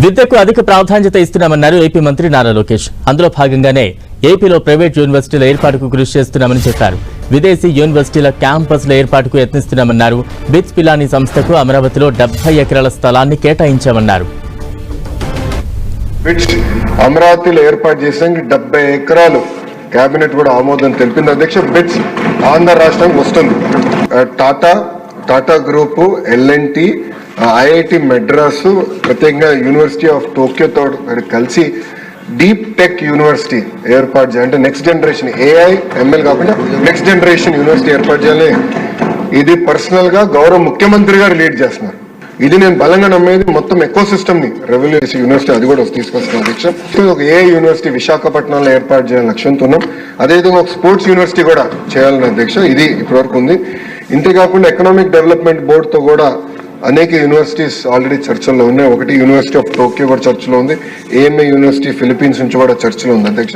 విద్యకు అధిక ప్రాధాన్యత ఇస్తున్నామన్నారు ఏపీ మంత్రి నారా లోకేష్. అందులో భాగంగానే ఏపీలో ప్రైవేట్ యూనివర్సిటీల ఏర్పాటుకు కృషి చేస్తున్నామని చెప్పారు. విదేశీ యూనివర్సిటీల క్యాంపస్ల ఏర్పాటుకు యత్నిస్తున్నామన్నారు. బిట్స్ పిలాని సంస్థకు అమరావతిలో డెబ్బై ఎకరాల స్థలాన్ని కేటాయించామన్నారు. అమరావతిలో ఏర్పాటు చేసానికి డెబ్బై ఎకరాలు కేబినెట్ కూడా ఆమోదం తెలిపింది. అధ్యక్ష బిట్స్ ఆంధ్ర రాష్ట్రానికి వస్తుంది. Tata Tata group LNT IIT Madras ప్రత్యేకంగా యూనివర్సిటీ ఆఫ్ టోక్యోతో కలిసి డీప్ టెక్ యూనివర్సిటీ ఏర్పాటు చేయాలి. అంటే నెక్స్ట్ జనరేషన్ ఏఐ ఎంఎల్ కాకుండా నెక్స్ట్ జనరేషన్ యూనివర్సిటీ ఏర్పాటు చేయాలి. ఇది పర్సనల్గా గౌరవ ముఖ్యమంత్రి గారు లీడ్ చేస్తున్నారు. ఇది నేను బలంగా నమ్మేది మొత్తం ఎకో సిస్టమ్ని రెవెన్యూ యూనివర్సిటీ అది కూడా తీసుకొస్తున్నాం లక్ష్యం ఒక ఏ యూనివర్సిటీ విశాఖపట్నంలో ఏర్పాటు చేయాలని లక్ష్యంతో ఉన్నాం. అదేవిధంగా ఒక స్పోర్ట్స్ యూనివర్సిటీ కూడా చేయాలని అధ్యక్ష. ఇది ఇప్పటివరకు ఉంది. ఇంతే కాకుండా ఎకనామిక్ డెవలప్మెంట్ బోర్డుతో కూడా అనేక యూనివర్సిటీస్ ఆల్రెడీ చర్చల్లో ఉన్నాయి. ఒకటి యూనివర్సిటీ ఆఫ్ టోక్యో కూడా చర్చలో ఉంది. ఏఎంఏ యూనివర్సిటీ ఫిలిపీన్స్ నుంచి కూడా చర్చలో ఉంది. అధ్యక్ష